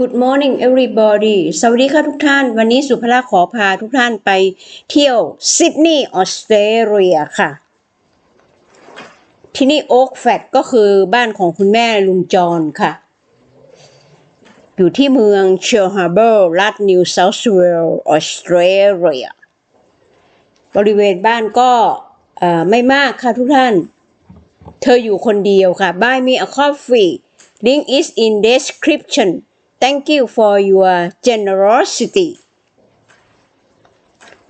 Good morning everybody สวัสดีค่ะทุกท่าน วันนี้สุภาขอพาทุกท่านไปเที่ยวซิดนีย์ออสเตรเลียค่ะ ที่นี่โอ๊กแฟตก็คือบ้านของคุณแม่ลุงจรค่ะ อยู่ที่เมืองเชลฮาร์เบอร์รัฐนิวเซาท์เวลส์ออสเตรเลีย บริเวณบ้านก็ไม่มากค่ะทุกท่าน เธออยู่คนเดียวค่ะ Buy me a coffee link is in description thank you for your generosity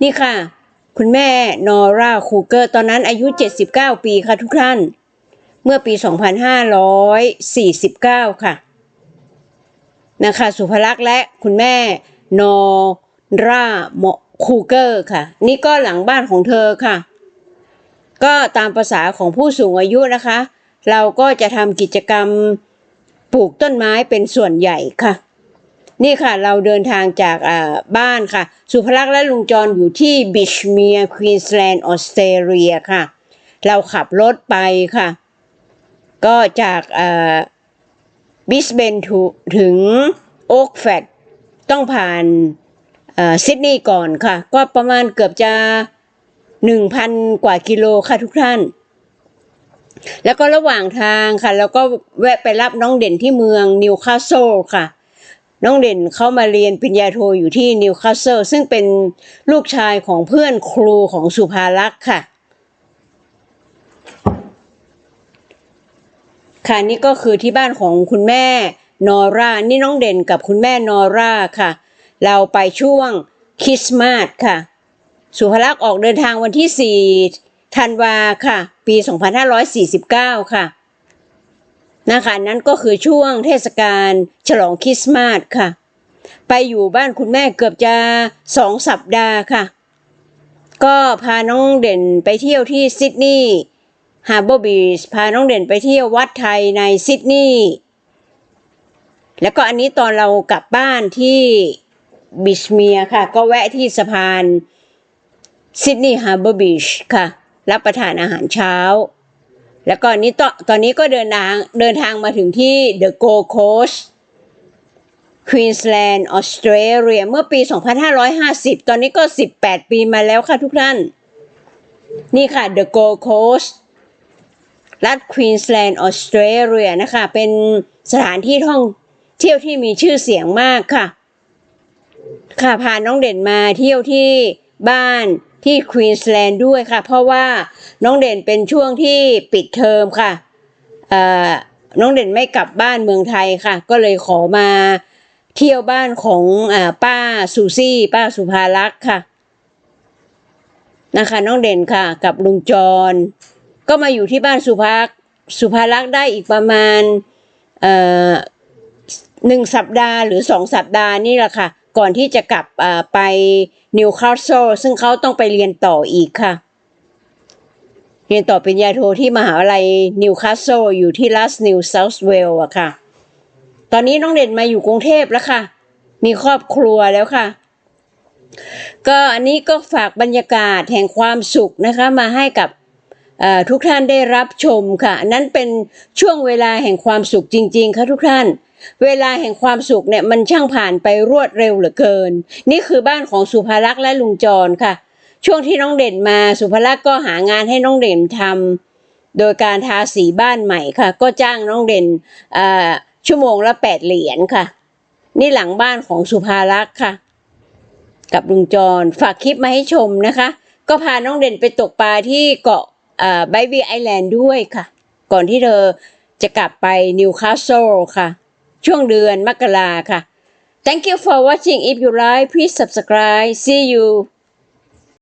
นี่ค่ะ คุณแม่นอร่าคูเกอร์ตอนนั้นอายุ 79 ปีค่ะทุกท่าน เมื่อปี 2549 ค่ะ นะคะ สุภลักษณ์และคุณแม่นอร่าคูเกอร์ค่ะ นี่ก็หลังบ้านของเธอค่ะ ก็ตามภาษาของผู้สูงอายุนะคะ เราก็จะทำกิจกรรมปลูกต้นไม้เป็นส่วนใหญ่ค่ะ นี่ค่ะเราเดินทางจากบ้านค่ะ สุภลักษณ์และลุงจรอยู่ที่บิชเมียร์ควีนสแลนด์ออสเตรเลียค่ะ เราขับรถไปค่ะ ก็จากบิสเบนถึงโอ๊กแฟตต้องผ่านซิดนีย์ก่อนค่ะ ก็ประมาณเกือบจะหนึ่งพันกว่ากิโลค่ะทุกท่าน แล้วก็ระหว่างทางค่ะ แล้วก็แวะไปรับน้องเด่นที่เมืองนิวคาสเซิลค่ะ น้องเด่นเขามาเรียนปริญญาโทอยู่ที่นิวคาสเซิลซึ่งเป็นลูกชายของเพื่อนครูของสุภาลักษ์ค่ะ ค่ะนี่ก็คือที่บ้านของคุณแม่นอร่า นี่น้องเด่นกับคุณแม่นอร่าค่ะ เราไปช่วงคริสต์มาสค่ะ สุภลักษ์ออกเดินทางวันที่ 4 ธันวาค่ะ ปี 2549 ค่ะ นะคะนั้นก็คือช่วงเทศกาลฉลองคริสต์มาสค่ะ ไปอยู่บ้านคุณแม่เกือบจะสองสัปดาห์ค่ะ ก็พาน้องเด่นไปเที่ยวที่ซิดนีย์ฮาร์เบอร์บีชพาน้องเด่นไปเที่ยววัดไทยในซิดนีย์แล้วก็อันนี้ตอนเรากลับบ้านที่บิชเมียค่ะ ก็แวะที่สะพานซิดนีย์ฮาร์เบอร์บีชค่ะ รับประทานอาหารเช้า แล้วก็นี้ตอนตอนนี้ก็เดินทางเดินทางมาถึงที่ The Gold Coast Queensland ออสเตรเลียเมื่อปี 2550 ตอนนี้ก็ 18 ปีมาแล้วค่ะทุกท่าน นี่ค่ะ The Gold Coast รัฐควีนสแลนด์ออสเตรเลียนะคะ เป็นสถานที่ท่องเที่ยวที่มีชื่อเสียงมากค่ะ ค่ะพาน้องเด่นมาเที่ยวที่บ้าน ที่ควีนสแลนด์ด้วยค่ะ เพราะว่าน้องเด่นเป็นช่วงที่ปิดเทอมค่ะน้องเด่นไม่กลับบ้านเมืองไทยค่ะ ก็เลยขอมาเที่ยวบ้านของอป้าซูซี่ ป้าสุภาลักษ์ค่ะนะคะ น้องเด่นค่ะ กับลุงจร ก็มาอยู่ที่บ้านสุภาสุภาลักษ์ได้อีกประมาณหนึ่งสัปดาห์หรือสองสัปดาห์นี่แหละค่ะ ก่อนที่จะกลับไปนิวคาสเซิลซึ่งเขาต้องไปเรียนต่ออีกค่ะ เรียนต่อปริญญาโทที่มหาวิทยาลัยนิวคาสเซิลอยู่ที่รัฐนิวเซาท์เวลส์อะค่ะ ตอนนี้น้องเด่นมาอยู่กรุงเทพแล้วค่ะ มีครอบครัวแล้วค่ะ ก็อันนี้ก็ฝากบรรยากาศแห่งความสุขนะคะมาให้กับ ทุกท่านได้รับชมค่ะ นั้นเป็นช่วงเวลาแห่งความสุขจริง ๆ ค่ะทุกท่าน เวลาแห่งความสุขเนี่ยมันช่างผ่านไปรวดเร็วเหลือเกิน นี่คือบ้านของสุภลักษณ์และลุงจรค่ะ ช่วงที่น้องเด่นมาสุภลักษณ์ก็หางานให้น้องเด่นทำโดยการทาสีบ้านใหม่ค่ะ ก็จ้างน้องเด่นชั่วโมงละแปดเหรียญค่ะ นี่หลังบ้านของสุภาลักษณ์ค่ะ กับลุงจรฝากคลิปมาให้ชมนะคะ ก็พาน้องเด่นไปตกปลาที่เกาะ ไบวีไอแลนด์ด้วยค่ะ ก่อนที่เธอจะกลับไปนิวคาสเซิลค่ะ ช่วงเดือนมกราค่ะ Thank you for watching if you like please subscribe see you